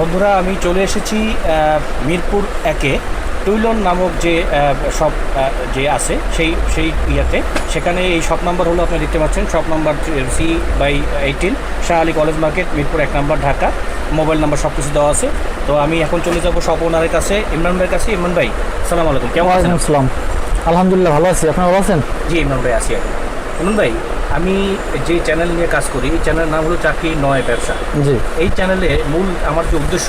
বন্ধুরা আমি চলে এসেছি মিরপুর একে। টুইলন নামক যে শপ যে আছে সেই সেই ইয়াতে। সেখানে এই শপ নাম্বার হলো আপনি দেখতে পাচ্ছেন shop number C by eighteen Shah Ali college market Mirpur এক নাম্বার ঢাকা। মোবাইল নাম্বার সব কিছু দেওয়া আছে। তো আমি এখন চলে যাব শপ ওনারের কাছে ইমরান ভাইয়ের কাছে। ইমরান ভাই সালাম আলাইকুম কেমন আছেন? আসসালাম। আলহামদুলিল্লাহ ভালো আছি। আপনারা ভালো আছেন? জি ইমরান ভাই আছি এখন। ইমরান ভাই আমি যে চ্যানেল নিয়ে কাজ করি এই চ্যানেলের নাম হলো চাকরি নয় ব্যবসা। জি। এই চ্যানেলে মূল আমার যে উদ্দেশ্য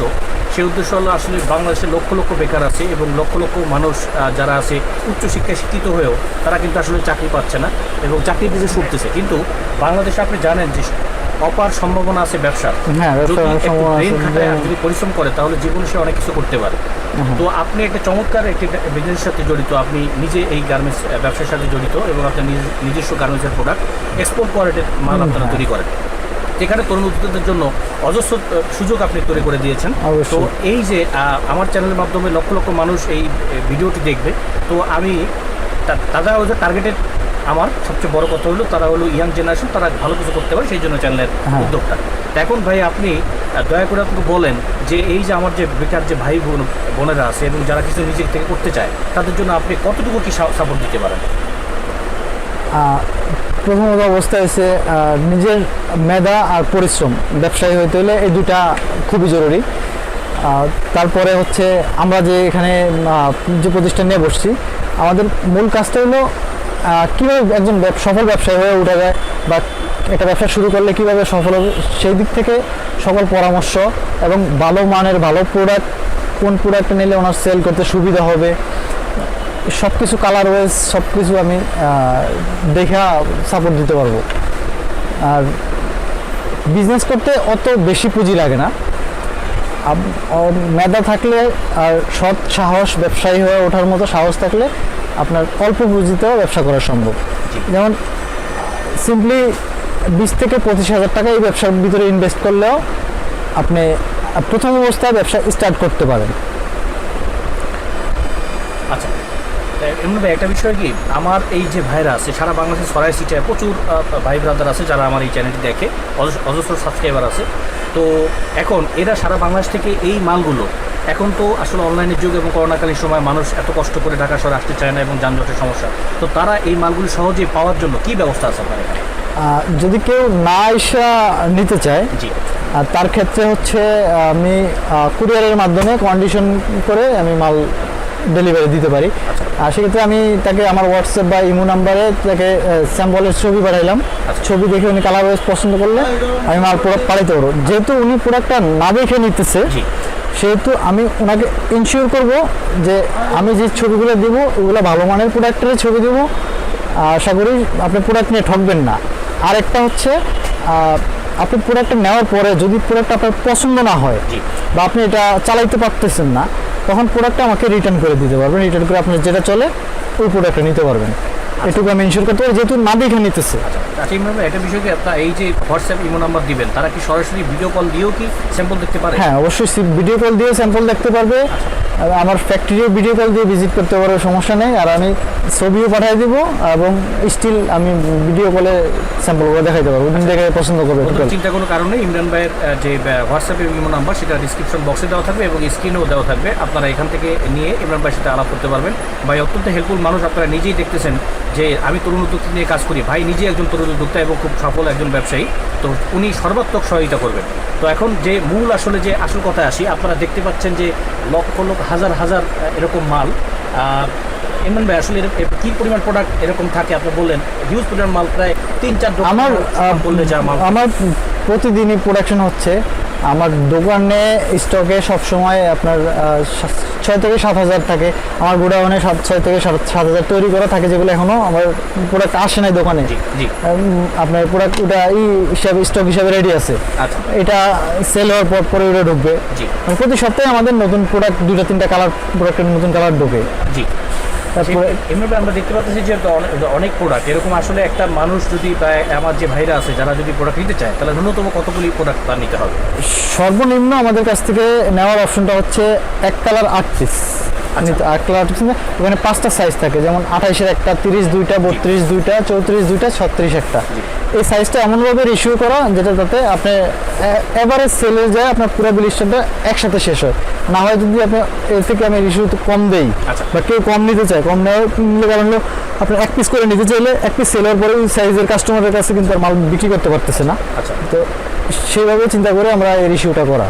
সেই উদ্দেশ্য হলো আসলে বাংলাদেশে লক্ষ লক্ষ বেকার আছে এবং লক্ষ লক্ষ মানুষ যারা আছে উচ্চশিক্ষায় শিক্ষিত হয়েও তারা কিন্তু আসলে চাকরি পাচ্ছে না এবং চাকরির দিকে ছুটতেছে। কিন্তু বাংলাদেশে আপনি জানেন যে অপার সম্ভাবনা আছে ব্যবসার। হ্যাঁ, যদি অনেক একটু সম্ভাবনা আছে, brain খাটায় আর যে- যদি পরিশ্রম করে তাহলে জীবনে সে অনেক কিছু করতে পারে। তো আপনি একটা চমৎকার একটি বিজনেসের সাথে জড়িত। আপনি নিজে এই গার্মেন্টস ব্যবসার সাথে জড়িত এবং আপনার নিজ- নিজস্ব গার্মেন্টসের প্রোডাক্ট এক্সপোর্ট কোয়ালিটির মাল আপনারা তৈরি করেন। যেখানে তরুণ উদ্যোক্তাদের জন্য অজস্র সুযোগ আপনি তৈরি করে দিয়েছেন। তো এই যে আমার চ্যানেলের মাধ্যমে লক্ষ লক্ষ মানুষ এই ভিডিওটি দেখবে। তো আমি তারা হচ্ছে টার্গেটেড আমার সবচেয়ে বড় কথা হলো তারা হলো ইয়াং জেনারেশন তারা ভালো কিছু করতে পারে সেই জন্য চ্যানেলের। উদ্যোগটা। এখন ভাই আপনি দয়া করে আপনাকে বলেন যে এই যে আমার যে বেকার যে ভাই বোন বোনেরা আছে এবং যারা কিছু নিজের থেকে করতে চায় তাদের জন্য আপনি কতটুকু কি সাপোর্ট দিতে পারেন? প্রথমত অবস্থা হচ্ছে নিজের মেধা আর পরিশ্রম ব্যবসায়ী হইতে হলে এই দুটা খুবই জরুরি। তারপরে হচ্ছে আমরা যে এখানে যে প্রতিষ্ঠান নিয়ে বসছি আমাদের মূল কাজটা হলো কীভাবে একজন সফল ব্যবসায়ী হয়ে উঠা যায় বা একটা ব্যবসা শুরু করলে কীভাবে সফল হবে, সেই দিক থেকে সকল পরামর্শ এবং ভালো মানের ভালো প্রোডাক্ট কোন প্রোডাক্ট নিলে ওনার সেল করতে সুবিধা হবে সব কিছু কালার ওয়াইজ সব কিছু আমি দেখা সাপোর্ট দিতে পারব। আর বিজনেস করতে অত বেশি পুঁজি লাগে না। মেধা থাকলে আর সৎ সাহস ব্যবসায়ী হয়ে ওঠার মতো সাহস থাকলে আপনার অল্প পুঁজিতেও ব্যবসা করা সম্ভব। যেমন সিম্পলি বিশ থেকে পঁচিশ হাজার টাকা এই ব্যবসার ভিতরে ইনভেস্ট করলেও আপনি প্রথম অবস্থায় ব্যবসা স্টার্ট করতে পারেন। আচ্ছা একটা বিষয় কি? আমার এই যে ভাইরা আছে সারা বাংলাদেশের সরাই সিটায় প্রচুর ভাই ব্রাদার আছে যারা আমার এই চ্যানেলটি দেখে অজস্র সাবস্ক্রাইবার আছে। তো এখন এরা সারা বাংলাদেশ থেকে এই মালগুলো এখন তো আসলে অনলাইনের যুগ এবং করোনাকালীন সময় মানুষ এত কষ্ট করে ঢাকা শহরে আসতে চায় না এবং যানজটের সমস্যা। তো তারা এই মালগুলি সহজে পাওয়ার জন্য কি ব্যবস্থা আছে আপনার এখানে? যদি কেউ না এসা নিতে চায় জি। তার ক্ষেত্রে হচ্ছে আমি কুরিয়ারের মাধ্যমে কন্ডিশন করে আমি মাল ডেলিভারি দিতে পারি। আচ্ছা। আর সেক্ষেত্রে আমি তাকে আমার হোয়াটসঅ্যাপ বা ইমো নাম্বারে তাকে স্যাম্পলের ছবি পাঠাইলাম। ছবি দেখে উনি কালার ওয়াইজ পছন্দ করলে। আমি মাল প্রোডাক্ট পাঠাইতে পারব। যেহেতু উনি প্রোডাক্টটা না দেখে নিতেছে সেহেতু আমি ওনাকে ইনশিওর করব যে আমি যে ছবিগুলো দেবো ওগুলো ভালো মানের প্রোডাক্টের ছবি দেবো। আশা করি আপনি প্রোডাক্ট নিয়ে ঠকবেন না। আরেকটা হচ্ছে আপনি প্রোডাক্টটা নেওয়ার পরে যদি প্রোডাক্ট আপনার পছন্দ না হয় বা আপনি এটা চালাইতে পারতেছেন না তখন প্রোডাক্টটা আমাকে রিটার্ন করে দিতে পারবেন। রিটার্ন করে আপনার যেটা চলে ওই প্রোডাক্টটা নিতে পারবেন। এটুকু আমি ইনশিওর করতে পারি যেহেতু না দেখে নিতেছে। আচ্ছা ভাই একটা বিষয় কি আপনার এই যে হোয়াটসঅ্যাপ ইমো নাম্বার দিবেন তারা কি সরাসরি ভিডিও কল দিয়েও কি স্যাম্পল দেখতে পারে? হ্যাঁ অবশ্যই ভিডিও কল দিয়ে স্যাম্পল দেখতে পারবে। আর আমার ফ্যাক্টরিও ভিডিও কল দিয়ে ভিজিট করতে পারবে সমস্যা নেই। আর আমি ছবিও পাঠিয়ে দিব এবং স্টিল আমি ভিডিও কলে স্যাম্পলগুলো দেখাইতে পারব। উনি দেখে পছন্দ করবে চিন্তা কোনো কারণ নেই ইমরান ভাইয়ের যে হোয়াটসঅ্যাপের ইমো নাম্বার সেটা ডিসক্রিপশন বক্সে দেওয়া থাকবে এবং স্ক্রিনেও দেওয়া থাকবে। আপনারা এখান থেকে নিয়ে ইমরান ভাইয়ের সাথে আলাপ করতে পারবেন। ভাই অত্যন্ত হেল্পফুল মানুষ। আপনারা নিজেই দেখতেছেন যে আমি তরুণ উদ্যোক্তা নিয়ে কাজ করি। ভাই নিজেই একজন তরুণ উদ্যোক্তা এবং খুব সফল একজন ব্যবসায়ী। তো উনি সর্বাত্মক সহায়তা করবেন। তো এখন যে মূল আসলে যে আসল কথায় আসি আপনারা দেখতে পাচ্ছেন যে লক্ষ লক্ষ হাজার হাজার এরকম মাল। ইমরান ভাই আসলে কি পরিমাণ প্রোডাক্ট এরকম থাকে আপনি বললেন? হিউজ পরিমাণ মাল প্রায় তিন চার আমার বললে যা মাল। আমার প্রতিদিনই প্রোডাকশন হচ্ছে। আমার দোকানে স্টকে সবসময় আপনার ছয় থেকে সাত হাজার থাকে। আমার গোডাউনে সাত ছয় থেকে সাত সাত হাজার তৈরি করা থাকে যেগুলো এখনও আমার প্রোডাক্ট আসে নাই দোকানে। আপনার প্রোডাক্ট ওটা এই হিসাবে স্টক হিসাবে রেডি আছে। আচ্ছা। এটা সেল হওয়ার পর পরে ওটা ঢুকবে। মানে প্রতি সপ্তাহে আমাদের নতুন প্রোডাক্ট দুটা তিনটা কালার প্রোডাক্টের নতুন কালার ঢোকে। জি। তারপরে এমনিভাবে আমরা দেখতে পাচ্ছি যে অনেক প্রোডাক্ট এরকম আসলে একটা মানুষ যদি বা আমার যে ভাইরা আছে যারা যদি প্রোডাক্ট নিতে চায় তাহলে ন্যূনতম কতগুলি প্রোডাক্ট তার নিতে হবে? সর্বনিম্ন আমাদের কাছ থেকে নেওয়ার অপশনটা হচ্ছে এক কালার আট পিস নিতে আর কালার এখানে পাঁচটা সাইজ থাকে যেমন আঠাইশের একটা তিরিশ দুইটা বত্রিশ দুইটা চৌত্রিশ দুইটা ছত্রিশ একটা। এই সাইজটা এমনভাবে রিসিউ করা যেটা তাতে আপনি এভারেজ সেলে যায় আপনার পুরো বিল স্টেপটা একসাথে শেষ হয়। না হয় যদি আপনি এর থেকে আমি রিসিউ কম দেই আচ্ছা। বা কেউ কম নিতে চায় কম নেওয়ার কারণ হলো আপনার এক পিস করে নিতে চাইলে এক পিস সেলের পরে ওই সাইজের কাস্টমারের কাছে কিন্তু আর মাল বিক্রি করতে পারতেছে না। আচ্ছা। তো সেইভাবে চিন্তা করে আমরা এই রিসিউটা করা।